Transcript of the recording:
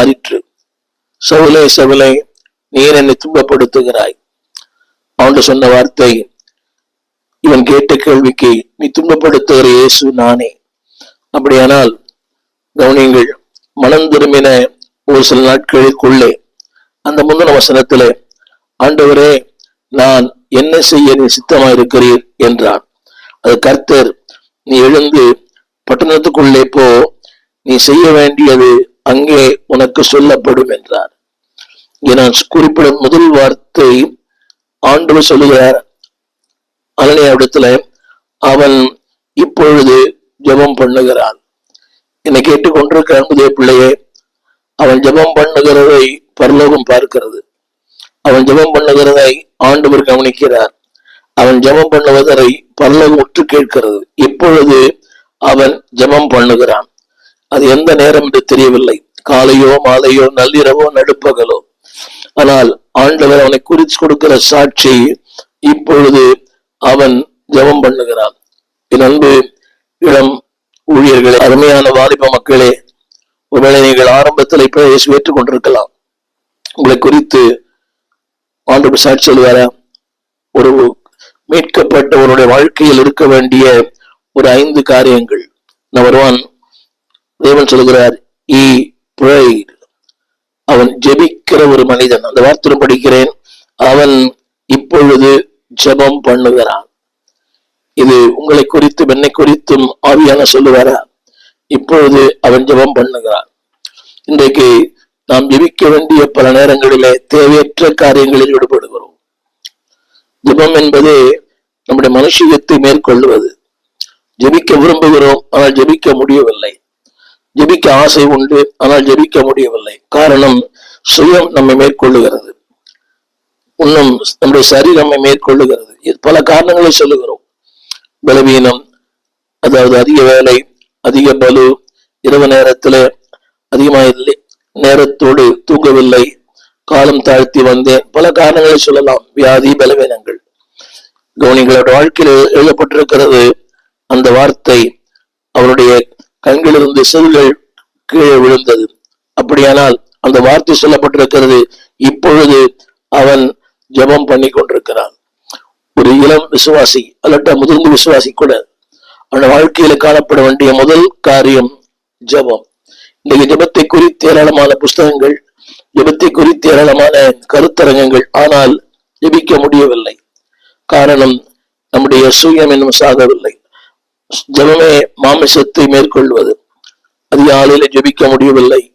மாறிற்று சவுலே சவுலே நீர் என்னை துன்பப்படுத்துகிறாய். அவன் சொன்ன வார்த்தை இவன் கேட்ட கேள்விக்கு நீ துன்பப்படுத்துகிற இயேசு நானே. அப்படியானால் கவனியங்கள் மனம் திரும்பின ஒரு சில நாட்களுக்குள்ளே அந்த முந்தின வசனத்திலே ஆண்டவரே நான் என்ன செய்ய நீ சித்தமா இருக்கிறீர் என்றான். அது கர்த்தர் நீ எழுந்து பட்டணத்துக்குள்ளே போ நீ செய்ய வேண்டியது அங்கே உனக்கு சொல்லப்படும் என்றார். இங்கே நான் குறிப்பிடும் முதல் வார்த்தை ஆண்டவர் சொல்லுகிறார். அனனியாவிடத்துல அவன் இப்பொழுது ஜெபம் பண்ணுகிறான். என்னை கேட்டுக்கொண்டிருக்க அன்புதே பிள்ளையே அவன் ஜெபம் பண்ணுகிறதை பரலோகம் பார்க்கிறது. அவன் ஜெபம் பண்ணுகிறதை ஆண்டவர் கவனிக்கிறார். அவன் ஜெபம் பண்ணுவதை பரலோகம் உற்று கேட்கிறது. இப்பொழுது அவன் ஜெபம் பண்ணுகிறான். அது எந்த நேரம் என்று தெரியவில்லை. காலையோ மாலையோ நள்ளிரவோ நடுப்பகலோ. ஆனால் ஆண்டவர் அவனை குறித்து கொடுக்கிற சாட்சி இப்பொழுது அவன் ஜெபம் பண்ணுகிறான். என் அன்பு இளம் ஊழியர்களே அருமையான வாலிப மக்களே ஒருவேளை நீங்கள் ஆரம்பத்தில் இப்ப இயேசு ஏற்றுக் கொண்டிருக்கலாம். உங்களை குறித்து ஆண்டு சாட்சி சொல்லுவாரா? ஒரு மீட்கப்பட்டவருடைய வாழ்க்கையில் இருக்க வேண்டிய ஒரு ஐந்து காரியங்கள். நம்பர் ஒன் தேவன் சொல்கிறார் ஈ prayed அவன் ஜெபிக்கிற ஒரு மனிதன். அந்த வார்த்தை படிக்கிறேன் அவன் இப்பொழுது ஜெபம் பண்ணுகிறான். இது உங்களை குறித்தும் என்னை குறித்தும் ஆவியான சொல்லுவாரா? இப்பொழுது அவன் ஜெபம் பண்ணுகிறான். இன்றைக்கு நாம் ஜெபிக்க வேண்டிய பல நேரங்களிலே தேவையற்ற காரியங்களில் ஈடுபடுகிறோம். ஜெபம் என்பது நம்முடைய மனுஷியத்தை மேற்கொள்வது. ஜெபிக்க விரும்புகிறோம் ஆனால் ஜெபிக்க முடியவில்லை. ஜெபிக்க ஆசை உண்டு ஆனால் ஜெபிக்க முடியவில்லை. காரணம் சுயம் நம்மை மேற்கொள்ளுகிறது. இன்னும் நம்முடைய சரீரம் நம்மை மேற்கொள்ளுகிறது. இது பல காரணங்களை சொல்லுகிறோம். பலவீனம் அதாவது அதிக வேலை அதிக பலு இரவு நேரத்துல அதிகமாக இல்லை நேரத்தோடு தூங்கவில்லை காலம் தாழ்த்தி வந்தேன். பல காரணங்களை சொல்லலாம். வியாதி பலவீனங்கள். கவனிகளோட வாழ்க்கையில் எழுதப்பட்டிருக்கிறது அந்த வார்த்தை அவருடைய கண்களிலிருந்து செல்கள் கீழே விழுந்தது. அப்படியானால் அந்த வார்த்தை சொல்லப்பட்டிருக்கிறது இப்பொழுது அவன் ஜெபம் பண்ணி கொண்டிருக்கிறான். ஒரு இளம் விசுவாசி அல்லட்ட முதிர்ந்த விசுவாசி கூட அவன் வாழ்க்கையில காணப்பட வேண்டிய முதல் காரியம் ஜெபம். இன்றைக்கு ஜபத்தை குறித்து ஏராளமான புஸ்தகங்கள் ஜெபத்தை குறித்து ஏராளமான கருத்தரங்கங்கள் ஆனால் ஜபிக்க முடியவில்லை. காரணம் நம்முடைய சுயம் இன்னும் சாகவில்லை. ஜெபமே மாமிசத்தை மேற்கொள்வது. அதிகாலையில ஜெபிக்க முடியவில்லை.